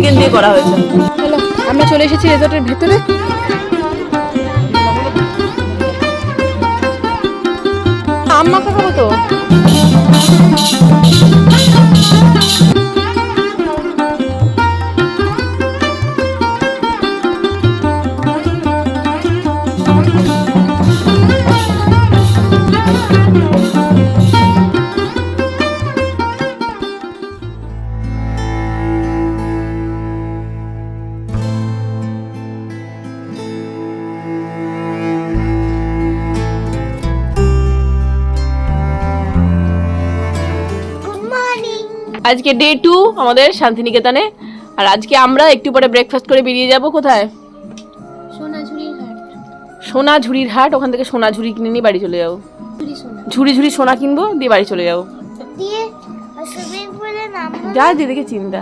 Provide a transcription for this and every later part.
Chicken দিয়ে করা হয়েছে। আমরা চলে এসেছি রেজর্টের ভেতরে। আম মাখা খাব তো আজকে ডে টু আমাদের শান্তিনিকেতনে। আর আজকে আমরা একটু পরে ব্রেকফাস্ট করে বেরিয়ে যাব কোথায়? সোনাঝুরির হাট। সোনা ঝুড়ির হাট ওখান থেকে সোনা ঝুড়ি কিনে নিয়ে বাড়ি চলে যাব। ঝুড়ি ঝুড়ি সোনা কিনবো দিয়ে বাড়ি চলে যাব। যা যেদিকে চিন্তা।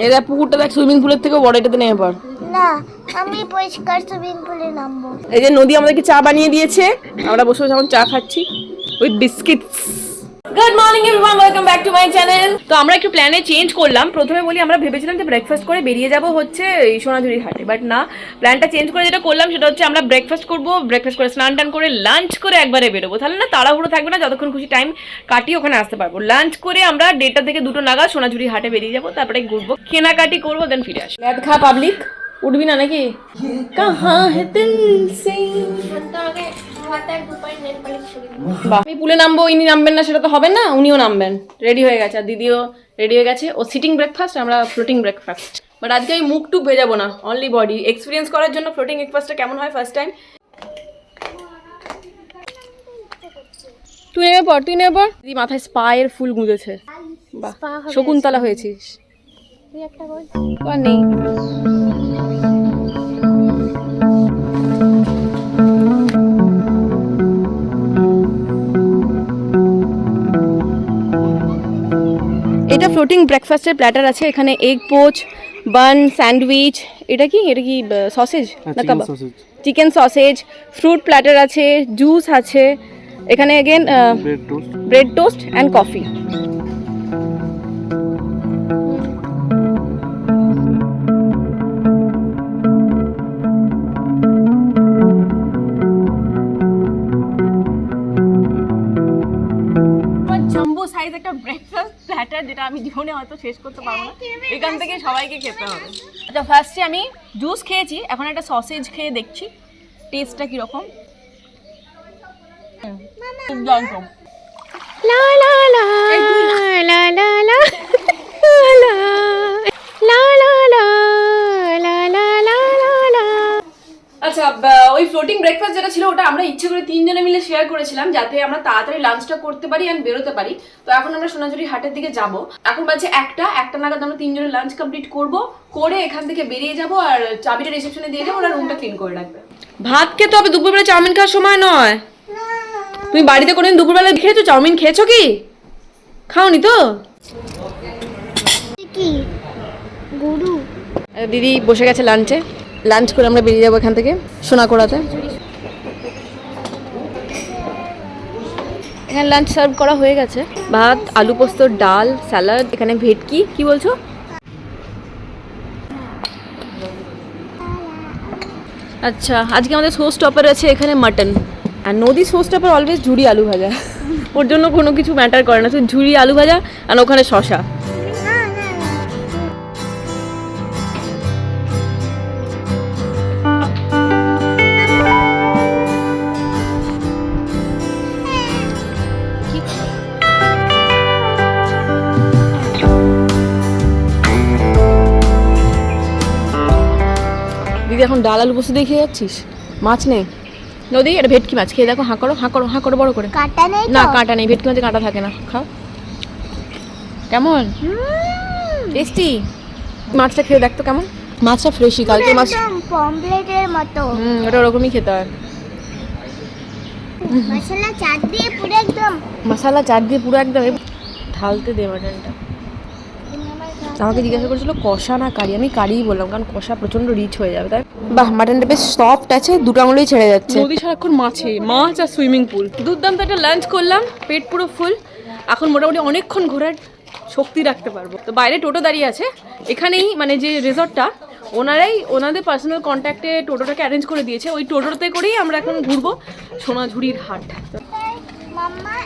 দেখ পুকুরটা দেখ সুইমিং পুলের থেকেও বড় এটাতে নেমে পড়। না আমি পরিষ্কার সুইমিং পুলে নামবো। এই যে নদী আমাদেরকে চা বানিয়ে দিয়েছে। আমরা বসে বসে এখন চা খাচ্ছি। With biscuits good morning everyone welcome back to my channel তো আমরা একটু প্ল্যানে চেঞ্জ করলাম। প্রথমে বলি আমরা ভেবেছিলাম যে ব্রেকফাস্ট করে বেরিয়ে যাব হচ্ছে এই সোনাঝুরির হাটে বাট না প্ল্যানটা চেঞ্জ করে যেটা করলাম সেটা হচ্ছে আমরা ব্রেকফাস্ট করব ব্রেকফাস্ট করে স্নান টান করে লাঞ্চ করে একবারে বেরোবো। তাহলে না তাড়াহুড়ো থাকবে না যতক্ষণ খুশি টাইম কাটিয়ে ওখানে আসতে পারব। লাঞ্চ করে আমরা দেড়টা থেকে দুটো নাগাদ সোনাঝুরি হাটে বেরিয়ে যাব তারপরে ঘুরবো কেনাকাটি করব দেন ফিরে আসব। ল্যাদ খা পাবলিক উঠবি না নাকি? কাহা হে দিল সে? আমি পুলে নামবো ইনি নামবেন না সেটা তো হবে না উনিও নামবেন। রেডি হয়ে গেছে আর দিদিও রেডি হয়ে গেছে। ও সিটিং ব্রেকফাস্ট আমরা ফ্লোটিং ব্রেকফাস্ট বাট আজকে আমি মুখ টুক ভেজাবো না অনলি বডি এক্সপিরিয়েন্স করার জন্য ফ্লোটিং ব্রেকফাস্টটা কেমন হয় ফার্স্ট টাইম তুই নেমে পড় তুই নেমে পড় দিদি মাথায় স্পায়ের ফুল গুঁজেছে। বাহ শকুন্তলা হয়েছিস। তুই একটা নেই। ফ্লোটিং ব্রেকফাস্টের প্ল্যাটার আছে এখানে এগ পোচ বান স্যান্ডউইচ এটা কি? এটা কি সসেজ না কাবাব চিকেন সসেজ ফ্রুট প্ল্যাটার আছে জুস আছে এখানে again bread toast bread toast and coffee breakfast যেটা আমি জীবনে হয়তো শেষ করতে পারব না। এখান থেকে সবাইকে খেতে হবে। আচ্ছা ফার্স্টে আমি জুস খেয়েছি এখন একটা সসেজ খেয়ে দেখছি। টেস্টটা কীরকম? খুব লা লা লা লা লা লা। আচ্ছা ওই ফ্লোটিং ব্রেকফাস্ট যেটা ছিল ওটা আমরা ইচ্ছে করে তিনজনে মিলে শেয়ার করেছিলাম যাতে আমরা তাড়াতাড়ি লাঞ্চটা করতে পারি অ্যান্ড বেরোতে পারি। তো এখন আমরা সোনাঝুরি হাটের দিকে যাব। এখন বাজে একটা একটা নাগাদ আমরা তিনজনে লাঞ্চ কমপ্লিট করব করে এখান থেকে বেরিয়ে যাব আর চাবিটা রিসেপশনে দিয়ে যাব ওরা রুমটা ক্লিন করে রাখবে। ভাত খেতে হবে দুপুরবেলা চাউমিন খাওয়ার সময় নয়। তুমি বাড়িতে কোনোদিন দুপুরবেলা খেয়েছো? চাউমিন খেয়েছো কি? খাওনি তো? দিদি বসে গেছে লাঞ্চে লাঞ্চ করে আমরা বেরিয়ে যাব এখান থেকে, সোনাকোড়াতে। এখানে লাঞ্চ সার্ভ করা হয়ে গেছে। ভাত, আলু পোস্ত, ডাল, স্যালাড, এখানে ভেটকি, কি বলছো? আচ্ছা আজকে আমাদের শো স্টপার আছে এখানে মাটন। আর নদী শো স্টপার অলওয়েজ ঝুড়ি আলু ভাজা। ওর জন্য কোনো কিছু ম্যাটার করে না, শুধু ঝুড়ি আলু ভাজা আর ওখানে শশা ডাল আলু বসে দিয়ে খেয়ে যাচ্ছিস? মাছ নেই। নদী এটা ভেটকি মাছ। খেয়ে দেখো হাঁ করো হাঁ করো বড় করে। কাটা নেই না কাঁটা নেই ভেটকি মাছে কাঁটা থাকে না। খাও। কেমন? টেস্টি? মাছটা খেয়ে দেখতো কেমন। মাছটা ফ্রেশই কালকে মাছ পমপ্লেটের মতো। হুম ওটা ওরকমই খেতে হয়। মশলা চাট দিয়ে পুরো একদম। মশালা চাট দিয়ে পুরো একদম। ঢালতে দে মাটনটা। আমাকে জিজ্ঞাসা করেছিল কষা না কারি? আমি কারিই বললাম কারণ কষা প্রচণ্ড রিচ হয়ে যাবে তাই। বাহ মাটনটা বেশ সফট আছে দুটো আঙুলেই ছেড়ে যাচ্ছে। নদী সারাক্ষণ মাছে মাছ আর সুইমিং পুল দুর্দান্ত একটা লাঞ্চ করলাম পেট পুরো ফুল এখন মোটামুটি অনেকক্ষণ ঘোরার শক্তি রাখতে পারব। তো বাইরে টোটো দাঁড়িয়ে আছে। এখানেই মানে যে রিসর্টটা ওনারাই ওনাদের পার্সোনাল কন্ট্যাক্টে টোটোটাকে অ্যারেঞ্জ করে দিয়েছে। ওই টোটোতে করেই আমরা এখন ঘুরবো সোনাঝুরির হাট। মাম্মা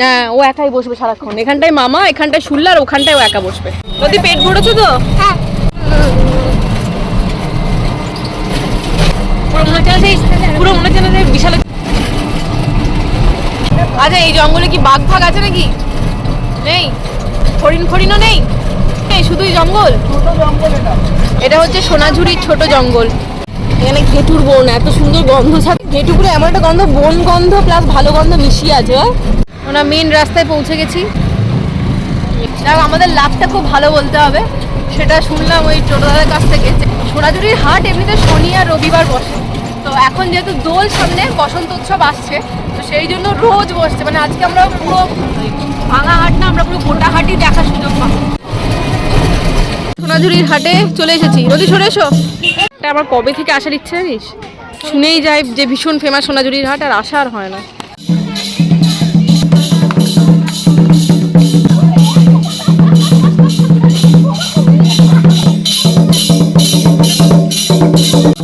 হ্যাঁ ও একাই বসবে সারাক্ষণ। এখানটায় মামা এখানটায় শুনলে আর ওখানটায় ও একা বসবে। যদি পেট ভরেছো তো? হ্যাঁ। পুরো মনে হচ্ছে পুরো মনে হচ্ছে বিশাল আচ্ছা এই জঙ্গলে কি বাঘ ফাঘ আছে নাকি? নেই? হরিণ ফরিনও নেই? নেই শুধুই জঙ্গল? এটা। হচ্ছে সোনাঝুরির ছোট জঙ্গল। এখানে ঘেটুর বন এত সুন্দর গন্ধ ছাড়ে ঘেটুগুলো এমন একটা গন্ধ বন গন্ধ প্লাস ভালো গন্ধ মিশিয়ে আছে হ্যাঁ? আমরা মেন রাস্তায় পৌঁছে গেছি। দেখো আমাদের লাভটা খুব ভালো বলতে হবে। সেটা শুনলাম ওই টোটোদাদের কাছ থেকে সোনাঝুরির হাট এমনিতে শনি আর রবিবার বসে। তো এখন যেহেতু দোল সামনে, বসন্ত উৎসব আসছে, তো সেই জন্য রোজ বসছে। মানে আজকে আমরা পুরো ভাঙা হাট না, আমরা পুরো গোটা হাটই দেখার সুযোগ পাবো। সোনাঝুরির হাটে চলে এসেছি। রোদি সরে এসো। এটা আমার কবে থেকে আসার ইচ্ছে জানিস? শুনেই যায় যে ভীষণ ফেমাস সোনাঝুরির হাট, আর আসার হয় না।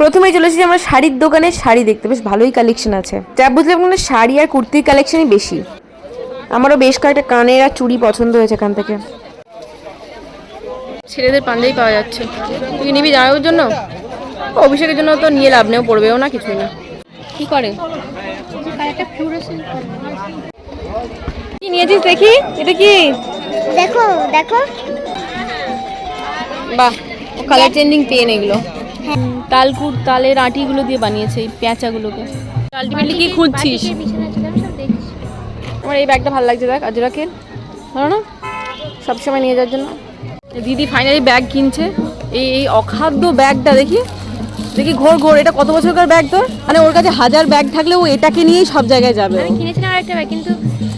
প্রথমেই চলে এসেছি আমরা শাড়ির দোকানে শাড়ি দেখতে। বেশ ভালোই কালেকশন আছে। যা বুঝলাম কোনো শাড়ি আর কুর্তির কালেকশনই বেশি। আমারও বেশ কয়েকটা কানের আর চুড়ি পছন্দ হয়েছে এখান থেকে। ছেলেদের পাঞ্জাবি পাওয়া যাচ্ছে। তুই নিবি জামাইয়ের জন্য? অভিষেকের জন্য তো নিয়ে লাভ নেও পড়বেও না কিছুই না। কি করে? একটা কি নিয়েছিস দেখি? এটা কি? দেখো দেখো। বাহ কালার চেঞ্জিং পেন এগুলো। তালকুট তালের আটিগুলো দিয়ে বানিয়েছে এই পেঁচাগুলোকে। আলটিমেটলি কি খুঁজছিস? আমার এই ব্যাগটা ভালো লাগছে দেখ আজরাকে ভালো না? সবসময় নিয়ে যাওয়ার জন্য। দিদি ফাইনালি ব্যাগ কিনছে। এই এই অখাদ্য ব্যাগটা দেখি। দেখি ঘোর ঘোর এটা কত বছরকার ব্যাগ তোর? মানে ওর কাছে হাজার ব্যাগ থাকলে ও এটাকে নিয়েই সব জায়গায় যাবে। আমি কিনেছিলাম আরেকটা ব্যাগ কিন্তু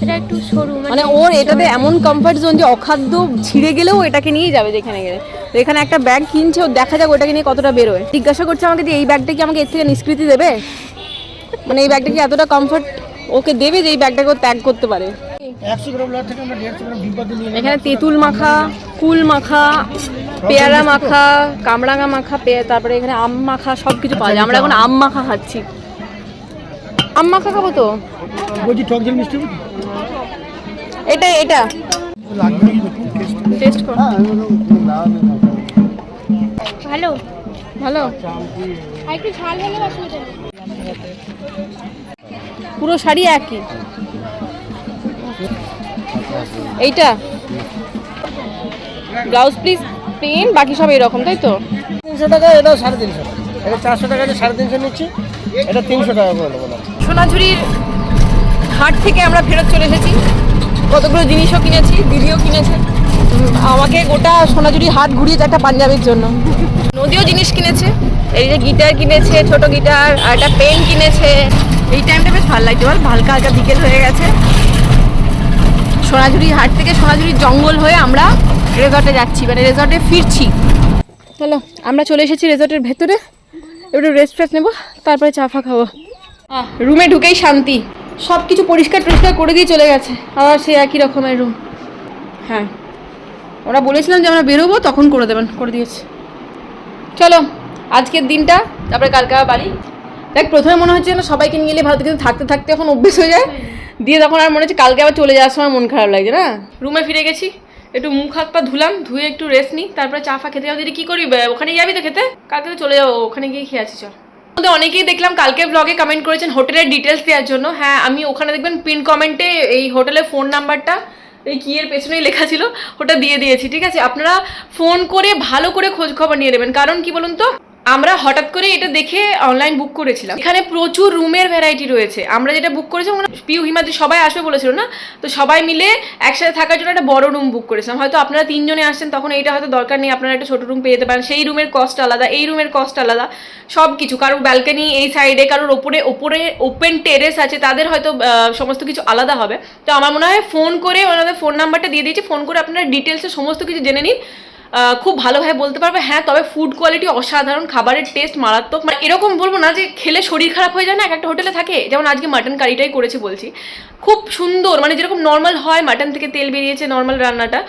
এটা একটু সরু মানে ওর এটাতে এমন কমফর্ট জোন যে অখাদ্য ছিঁড়ে গেলেও এটাকে নিয়েই যাবে যেখানে গেলে। তো এখানে একটা ব্যাগ কিনছে ও দেখা যাক ওটাকে নিয়ে কতটা বেরোয়। জিজ্ঞাসা করছে আমাকে যে এই ব্যাগটা কি আমাকে এর থেকে নিষ্কৃতি দেবে? মানে এই ব্যাগটা কি এতটা কমফর্ট ওকে দেবে যে এই ব্যাগটাকে ও ত্যাগ করতে পারে? এখানে তেঁতুল মাখা কুল মাখা পেয়ারা মাখা কামরাঙা মাখা পে- তারপরে এখানে আম মাখা সব কিছু পাওয়া যায়। আমরা এখন আম মাখা খাচ্ছি। আম মাখা খাব তো? বলছি টক ঝাল মিষ্টি এটা এটা। টেস্ট টেস্ট কর। ভালো? ভালো? আর একটু ঝাল হলে অসুবিধা পুরো শাড়ি একই? এইটা? ব্লাউজ প্লিজ পেন বাকি সব এরকম তাই তো? তিনশো টাকা এটা সাড়ে তিনশো এটা চারশো টাকা এটা সাড়ে তিনশো নিচ্ছি। এটা তিনশো টাকা করে নেব না সোনাঝুরির হাট থেকে আমরা ফেরত চলে এসেছি। কতগুলো জিনিসও কিনেছি দিদিও কিনেছে। আমাকে গোটা সোনাঝুরি হাট ঘুরিয়েছে একটা পাঞ্জাবির জন্য। নদীও জিনিস কিনেছে এই যে গিটার কিনেছে ছোট গিটার আর একটা পেন কিনেছে। এই টাইমটা বেশ ভালো লাগছে বল? হালকা হালকা বিকেল হয়ে গেছে। সোনাঝুরি হাট থেকে সোনাঝুরির জঙ্গল হয়ে আমরা রেজর্টে যাচ্ছি মানে রেজর্টে ফিরছি। চলো আমরা চলে এসেছি রেজর্টের ভেতরে। একটু রেস্ট ফ্রেস্ট নেব তারপরে চা ফা খাব। রুমে ঢুকেই শান্তি। সব কিছু পরিষ্কার টরিষ্কার করে দিয়ে চলে গেছে আবার সেই একই রকমের রুম হ্যাঁ। ওরা বলেছিলাম যে আমরা বেরোবো, তখন করে দেবেন, করে দিয়েছে। চলো, আজকের দিনটা, তারপরে কালকে বাড়ি। দেখ, প্রথমে মনে হচ্ছে না সবাইকে নিয়ে গেলে ভালো কিন্তু থাকতে থাকতে এখন অভ্যেস হয়ে যায়। দিয়ে তখন আর মনে হচ্ছে কালকে আবার চলে যাওয়ার সময় মন খারাপ লাগছে, না? রুমে ফিরে গেছি, একটু মুখ হাত পা ধুলাম, ধুয়ে একটু রেস্ট নিই, তারপরে চা ফা খেতে যাব দিদি, কী করবি? ওখানে যাবি তো খেতে? কালকে তো চলে যাব, ওখানে গিয়ে খেয়ে আছি চল। মধ্যে অনেকেই দেখলাম কালকে ব্লগে কমেন্ট করেছেন, হোটেলের ডিটেলস দেওয়ার জন্য। হ্যাঁ আমি ওখানে দেখবেন পিন কমেন্টে এই হোটেলের ফোন নাম্বারটা এই কি এর পেছনেই লেখা ছিল? ওটা দিয়ে দিয়েছি, ঠিক আছে? আপনারা ফোন করে ভালো করে খোঁজ খবর নিয়ে নেবেন। কারণ কি বলুন তো? আমরা হঠাৎ করে এটা দেখে অনলাইন বুক করেছিলাম। এখানে প্রচুর রুমের ভ্যারাইটি রয়েছে। আমরা যেটা বুক ওখানে পিউ হিমাদ্রি সবাই আসবে বলেছিল না? তো সবাই মিলে একসাথে থাকার জন্য একটা বড় রুম বুক করেছিলাম। হয়তো আপনারা তিনজনে আসছেন, তখন এইটা হয়তো দরকার নেই, আপনারা একটা ছোট রুম পেয়ে যেতে পারেন। সেই রুমের কস্ট আলাদা, এই রুমের কস্ট আলাদা সব কিছু কারোর ব্যালকনি এই সাইডে কারোর ওপরে ওপরে ওপেন টেরেস আছে, তাদের হয়তো সমস্ত কিছু আলাদা হবে। তো আমার মনে হয় ফোন করে ওনাদের ফোন নাম্বারটা দিয়ে দিয়েছি ফোন করে আপনারা ডিটেলসে সমস্ত কিছু জেনে নিন। খুব ভালোভাবে বলতে পারবে। হ্যাঁ তবে ফুড কোয়ালিটি অসাধারণ, খাবারের টেস্ট মারাত্মক। মানে এরকম বলব না যে খেলে শরীর খারাপ হয়ে যায় না, এক একটা হোটেলে থাকে। যেমন আজকে মাটন কারিটাই করেছি বলছি। খুব সুন্দর মানে যেরকম নর্মাল হয় মাটন থেকে তেল বেরিয়েছে নর্মাল রান্নাটা।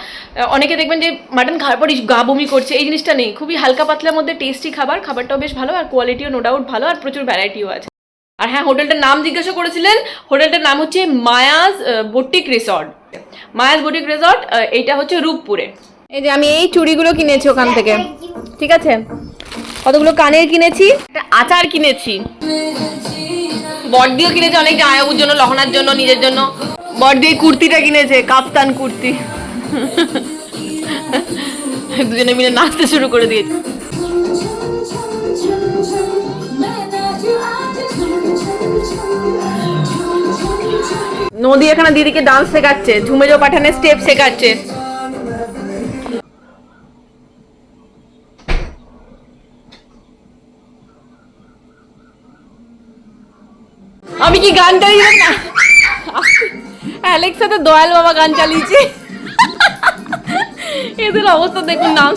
অনেকে দেখবেন যে মাটন খাওয়ার পর গা বমি করছে, এই জিনিসটা নেই। খুবই হালকা পাতলার মধ্যে টেস্টি খাবার, খাবারটাও বেশ ভালো আর কোয়ালিটিও নো ডাউট ভালো আর প্রচুর ভ্যারাইটিও আছে। আর হ্যাঁ হোটেলটার নাম জিজ্ঞাসা করেছিলেন হোটেলটার নাম হচ্ছে Mayaz boutique resort Mayaz boutique resort এইটা হচ্ছে রূপপুরে। এই যে আমি এই চুড়িগুলো কিনেছি ওখান থেকে। ঠিক আছে? কতগুলো কানের কিনেছি? একটা আচার কিনেছি। বড়দিও কিনেছে অনেক জামাইবাবুর জন্য, লহনার জন্য, নিজের জন্য। এই কুর্তিটা কিনেছে কাপ্তান কুর্তি। দুজনে মিলে নাচতে শুরু করে দিয়েছে। নদী এখানে দিদিকে ডান্স শেখাচ্ছে ঝুমেজো পাঠানের স্টেপ শেখাচ্ছে। আমি কি গান চালিয়ে না। অ্যালেক্সা তো দয়াল বাবা গান চালিয়েছে। এদের অবস্থা দেখুন নাম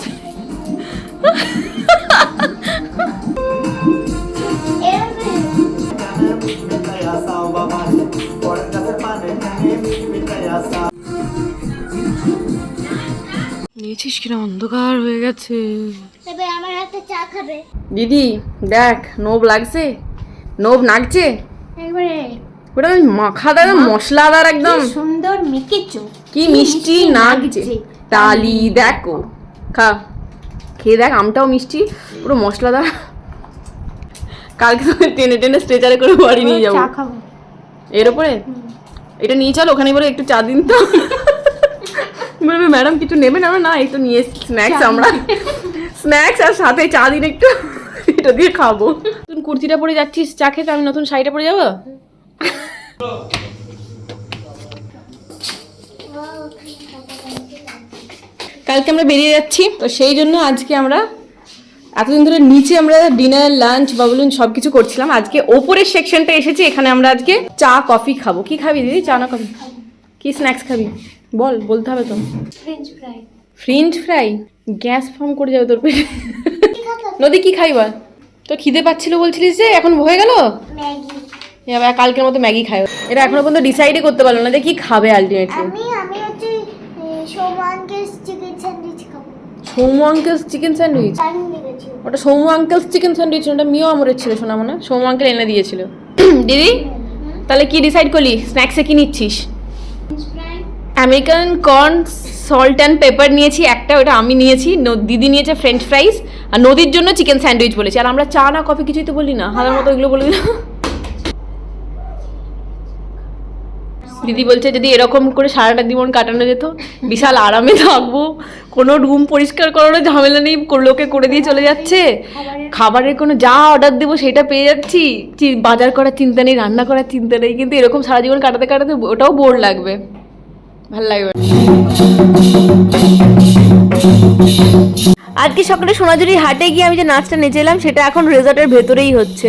নিয়েছিস কিনা অন্ধকার হয়ে গেছে। আমার হাতে চা খাবে। দিদি দেখ নোব লাগছে? নোব নাগছে? ওটা ওই মাখাদার মশলাদার একদম সুন্দর মেকেছো কি মিষ্টি নাগছে তালি দেখো খা। খেয়ে দেখ আমটাও মিষ্টি পুরো মশলাদার কালকে তো টেনে টেনে স্ট্রেচারে করে বাড়ি নিয়ে যাব। এর উপরে এটা নিয়ে চলো ওখানে বলে একটু চা দিন তো। বলবে ম্যাডাম কিছু নেবেন আমরা না একটু নিয়ে স্ন্যাক্স আমরা। স্ন্যাক্স আর সাথে চা দিন একটু। এটা দিয়ে খাব। নতুন কুর্তিটা পরে যাচ্ছিস চা খেতে? আমি নতুন শাড়িটা পরে যাব? কালকে আমরা বেরিয়ে যাচ্ছি তো সেই জন্য আজকে আমরা এতদিন ধরে নিচে আমরা ডিনার লাঞ্চ বা বলুন সব কিছু করছিলাম। আজকে ওপরের সেকশনটা এসেছে এখানে আমরা আজকে চা কফি খাব। কি খাবি দিদি? চা না কফি কি স্ন্যাক্স খাবি? বল বলতে হবে তো। French fry French fry gas form করে যাবে তোর পেটে। নদী কি খাইবা? তো খিদে পাচ্ছিল বলছিলিস যে এখন হয়ে গেল? ম্যাগি এবার কালকের মতো ম্যাগি খায় এটা এখনও পর্যন্ত ডিসাইডই করতে পারল না যে কি খাবে আলটিমেটলি আমি আমি হচ্ছে সোমানকে চিকেন স্যান্ডউইচ খাব। সৌমু আঙ্কেলস চিকেন স্যান্ডউইচ আমি নিয়েছি ওটা সৌমু আঙ্কেলস চিকেন স্যান্ডউইচ ওটা মিও আমরের ছিল শোনা মনে হয়। আঙ্কেল এনে দিয়েছিল। দিদি তাহলে কি ডিসাইড করলি? স্ন্যাক্সে কি নিচ্ছিস? American corn salt and pepper নিয়েছি একটা ওটা আমি নিয়েছি ন- দিদি নিয়েছে ফ্রেঞ্চ ফ্রাইস আর নদীর জন্য চিকেন স্যান্ডউইচ বলেছি। আর আমরা চা না কফি কিছুই তো বলি না হাজার মতো এগুলো বলে দিলাম। দিদি বলছে, যদি এরকম করে সারাটা জীবন কাটানো যেত, বিশাল আরামে থাকব। কোনো রুম পরিষ্কার করারও ঝামেলা নেই লোকে করে দিয়ে চলে যাচ্ছে। খাবারের কোনো যা অর্ডার দেবো সেটা পেয়ে যাচ্ছি। বাজার করার চিন্তা নেই, রান্না করার চিন্তা নেই, কিন্তু এরকম সারা জীবন কাটাতে কাটাতে ওটাও বোর লাগবে। ভালো লাগবে আজকে সকালে সোনাঝুরি হাটে গিয়ে আমি যে নাচটা নেচে এলাম সেটা এখন রেজর্টের ভেতরেই হচ্ছে।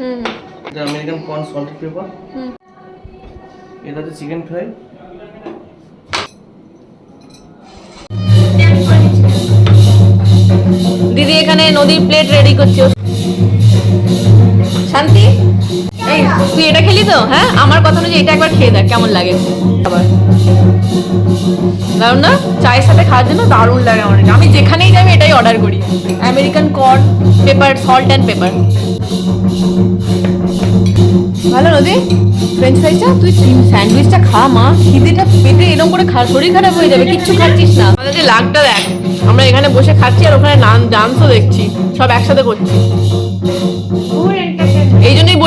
হুম। এটা আমেরিকান কর্ন সল্টেড পেপার হুম। এটা হচ্ছে চিকেন ফ্রাই দিদি এখানে নদীর প্লেট রেডি করছে। শান্তি? এই তুই এটা খেলি তো? হ্যাঁ? আমার কথা অনুযায়ী এটা একবার খেয়ে দেখ কেমন লাগে। আবার। দারুণ না? চায়ের সাথে খাওয়ার জন্য দারুণ লাগে আমার। আমি যেখানেই যাই আমি এটাই অর্ডার করি। American corn pepper salt and pepper ভালো, নদী? ফ্রেঞ্চ ফ্রাইসটা তুই স্যান্ডউইচটা খা, মা? খিদেটা পেটে এরকম করে খা শরীর খারাপ হয়ে যাবে, কিচ্ছু খাচ্ছিস না। আমাদের যে লাগটা দেখ, আমরা এখানে বসে খাচ্ছি আর ওখানে ডান্সও দেখছি, সব একসাথে করছি।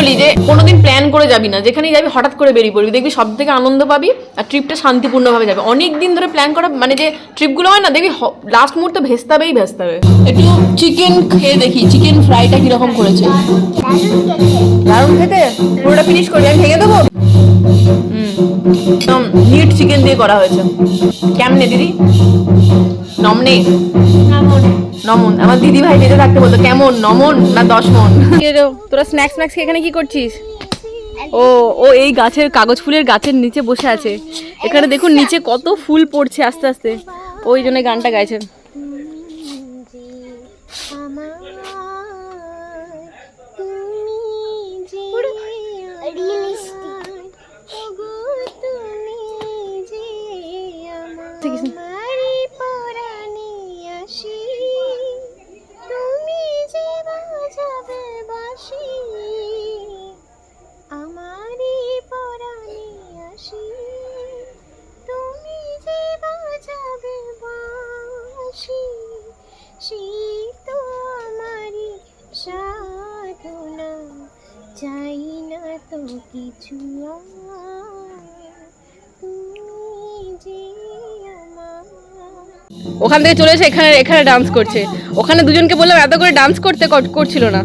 বলি যে কোনোদিন প্ল্যান করে যাবি না, যেখানেই যাবি হঠাৎ করে বেরিয়ে পড়বি। দেখবি সব থেকে আনন্দ পাবি আর ট্রিপটা শান্তিপূর্ণভাবে যাবে। অনেক দিন ধরে প্ল্যান করা মানে যে ট্রিপগুলো হয় না, দেখবি লাস্ট মুহূর্তে ভেস্তাবেই ভেস্তাবে। একটু চিকেন খেয়ে দেখি চিকেন ফ্রাইটা কীরকম করেছে। দারুণ খেতে? পুরোটা ফিনিশ করবি আমি ভেঙে দেবো? একদম নিট চিকেন দিয়ে করা হয়েছে। কেমনে দিদি? নমনে। নমন। আমার দিদি ভাই বেঁচে থাকতে বলতো, কেমন? নমন না দশ মন তোরা স্ন্যাক্স স্ন্যাক্স এখানে কি করছিস? ও ও এই গাছের কাগজ ফুলের গাছের নিচে বসে আছে। এখানে দেখুন, নিচে কত ফুল পড়ছে আস্তে আস্তে। ওই জন্য গানটা গাইছেন চাই না তো কিছু ওখান থেকে চলে এসে এখানে এখানে ডান্স করছে। ওখানে দুজনকে বললাম এত করে ডান্স করতে করছিল না।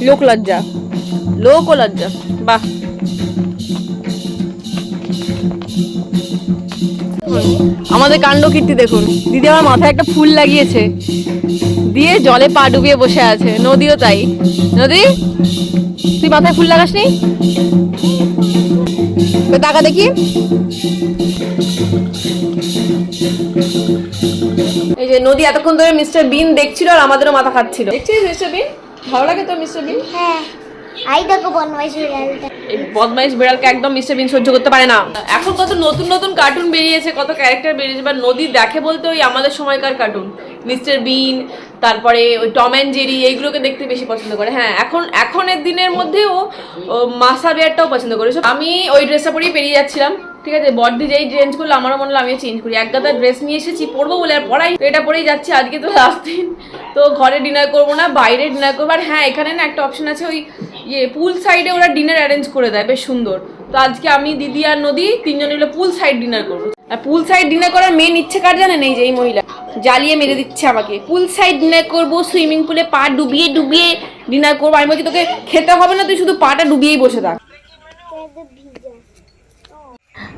লোক লজ্জা। লোক লজ্জা। বাহ। আমাদের কাণ্ড কীর্তি দেখুন। দিদি আমার মাথায় একটা ফুল লাগিয়েছে। দিয়ে জলে পা ডুবিয়ে বসে আছে। নদীও তাই। নদী তুই মাথায় ফুল লাগাসনি? টাকা দেখি। এই যে নদী এতক্ষণ ধরে মিস্টার বিন দেখছিল আর আমাদেরও মাথা খাচ্ছিল। দেখছিস মিস্টার বিন? ভালো লাগে তো মিস্টার বিন? হ্যাঁ। আই দেখো বনবাস বিড়ালটা। এই বদমাইশ বিড়ালকে একদম মিস্টার বিন সহ্য করতে পারে না। এখন কত নতুন নতুন কার্টুন বেরিয়েছে কত ক্যারেক্টার বেরিয়েছে বা নদী দেখে বলতে ওই আমাদের সময়কার কার্টুন মিস্টার বিন, তারপরে ওই টম অ্যান্ড জেরি, এইগুলোকে দেখতে বেশি পছন্দ করে। হ্যাঁ এখন, এখনের দিনের মধ্যে ও, মাসা বিয়ারটাও পছন্দ করে। আমি ওই ড্রেসটা পরেই পেরিয়ে যাচ্ছিলাম। ঠিক আছে বডি যেই চেঞ্জ করল আমারও মনে হলো আমিও চেঞ্জ করি। এক গাদা ড্রেস নিয়ে এসেছি, পরবো বলে আর পরাই তো এটা পরেই যাচ্ছি, আজকে তো লাস্ট দিন। তো ঘরে ডিনার করব না, বাইরে ডিনার করব। আর হ্যাঁ এখানে না একটা অপশন আছে, ওই ইয়ে পুল সাইডে ওরা ডিনার অ্যারেঞ্জ করে দেয়, বেশ সুন্দর। তো আজকে আমি, দিদি আর নদী তিনজন মিলে পুল সাইড ডিনার করব। আর পুল সাইড ডিনার করার মেন ইচ্ছে কার জানেন? এই যে, এই মহিলা। জ্বালিয়ে মেরে দিচ্ছে আমাকে। পুল সাইড ডিনার করব সুইমিং পুলে পা ডুবিয়ে ডুবিয়ে ডিনার করব। আমি বলছি, তোকে খেতে হবে না, তুই শুধু পাটা ডুবিয়েই বসে থাক।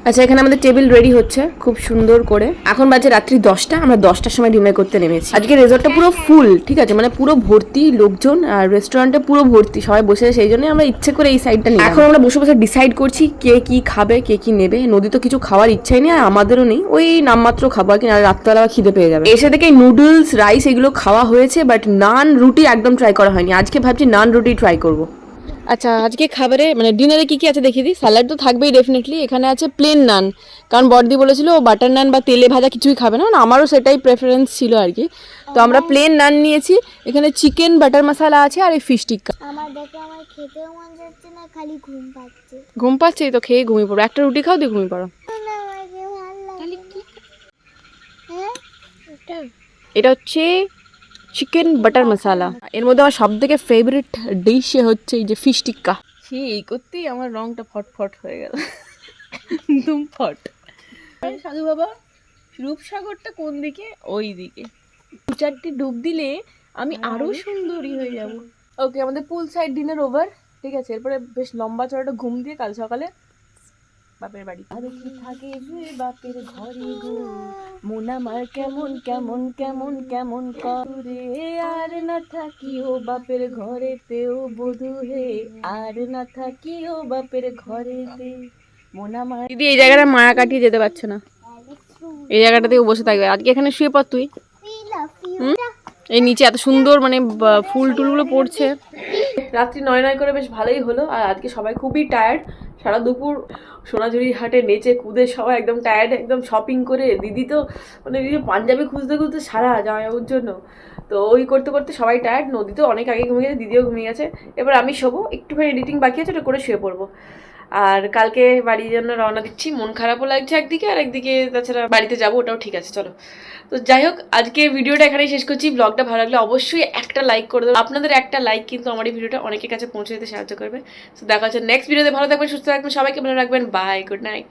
আচ্ছা এখানে আমাদের টেবিল রেডি হচ্ছে খুব সুন্দর করে। এখন বাজে রাত্রি দশটা, আমরা দশটার সময় ডিনার করতে নেমেছি। আজকে রেজর্টটা পুরো ফুল ঠিক আছে? মানে পুরো ভর্তি লোকজন আর রেস্টুরেন্টে পুরো ভর্তি, সবাই বসে সেই জন্য আমরা ইচ্ছে করে এই সাইডটা নিই এখন আমরা বসে বসে ডিসাইড করছি কে কি খাবে, কে কি নেবে। নদী তো কিছু খাওয়ার ইচ্ছাই নেই আর আমাদেরও নেই। ওই নামমাত্র খাবার কিনা রাত্রেবেলা খিদে পেয়ে যাবে। এসে থেকে নুডলস রাইস এগুলো খাওয়া হয়েছে বাট নান রুটি একদম ট্রাই করা হয়নি। আজকে ভাবছি নান রুটি ট্রাই করব। আচ্ছা আজকে খাবারে মানে ডিনারে কি কি আছে দেখিয়ে দিই? স্যালাড তো থাকবেই ডেফিনেটলি এখানে আছে প্লেন নান কারণ বড়দি বলেছিল ও বাটার নান বা তেলে ভাজা কিছুই খাবে না না আমারও সেটাই প্রেফারেন্স ছিল আর কি। তো আমরা প্লেন নান নিয়েছি এখানে চিকেন বাটার মশলা আছে আর এই ফিশ টিক্কা আমার দেখে আমার খেতেও মন যাচ্ছে না খালি ঘুম পাচ্ছে। ঘুম পাচ্ছে তো খেয়ে ঘুমিয়ে পড়ো। একটা রুটি খাও দিয়ে ঘুমিয়ে পড়ো। হ্যাঁ এটা হচ্ছে চিকেন বাটার মশলা এর মধ্যে আমার সব থেকে ফেভারিট ডিশ হচ্ছে এই যে ফিশ টিক্কা এই করতেই আমার রংটা ফটফট হয়ে গেল। দুম ফট। সাধু বাবা রূপসাগরটা কোন দিকে? ওই দিকে। দু চারটে ডুব দিলে আমি আরও সুন্দরী হয়ে যাব। ওকে আমাদের পুল সাইড ডিনার ওভার ঠিক আছে? এরপরে বেশ লম্বা চড়াটা ঘুম দিয়ে কাল সকালে বাপের বাড়ি। আর কি থাকে যে বাপের ঘরে গো। মন আমার কেমন কেমন কেমন কেমন করে আর না থাকিও বাপের ঘরেতেও বধু হে। আর না থাকিও বাপের ঘরেতে। মন আমার দিদি এই জায়গাটা মায়া কাটিয়ে যেতে পারছে না। এই জায়গাটাতেও বসে থাকবে। আজকে এখানে শুয়ে পর তুই। হুম? এই নিচে এত সুন্দর মানে ফুল টুলগুলো পড়ছে। রাত্রি নয় নয় করে বেশ ভালোই হলো। আর আজকে সবাই খুবই টায়ার্ড সারা দুপুর সোনাঝুরি হাটে নেচে কুদে সবাই একদম টায়ার্ড একদম শপিং করে। দিদি তো মানে পাঞ্জাবি খুঁজতে খুঁজতে সারা জামাইবাবুর জন্য। তো ওই করতে করতে সবাই টায়ার্ড নদী তো অনেক আগে ঘুমিয়ে গেছে, দিদিও ঘুমিয়ে গেছে। এবার আমি শোবো, একটুখানি এডিটিং বাকি আছে, ওটা করে শুয়ে পড়ব। আর কালকে বাড়ির জন্য রওনা দিচ্ছি। মন খারাপও লাগছে একদিকে, আর একদিকে তাছাড়া বাড়িতে যাব, ওটাও ঠিক আছে, চলো। তো যাই হোক, আজকে ভিডিওটা এখানেই শেষ করছি। ব্লগটা ভালো লাগলে অবশ্যই একটা লাইক করে দেবো। আপনাদের একটা লাইক কিন্তু আমার এই ভিডিওটা অনেকের কাছে পৌঁছে দিতে সাহায্য করবে। তো দেখা হচ্ছে নেক্সট ভিডিওতে। ভালো থাকবেন, সুস্থ থাকবেন, সবাইকে ভালো রাখবেন। Bye good night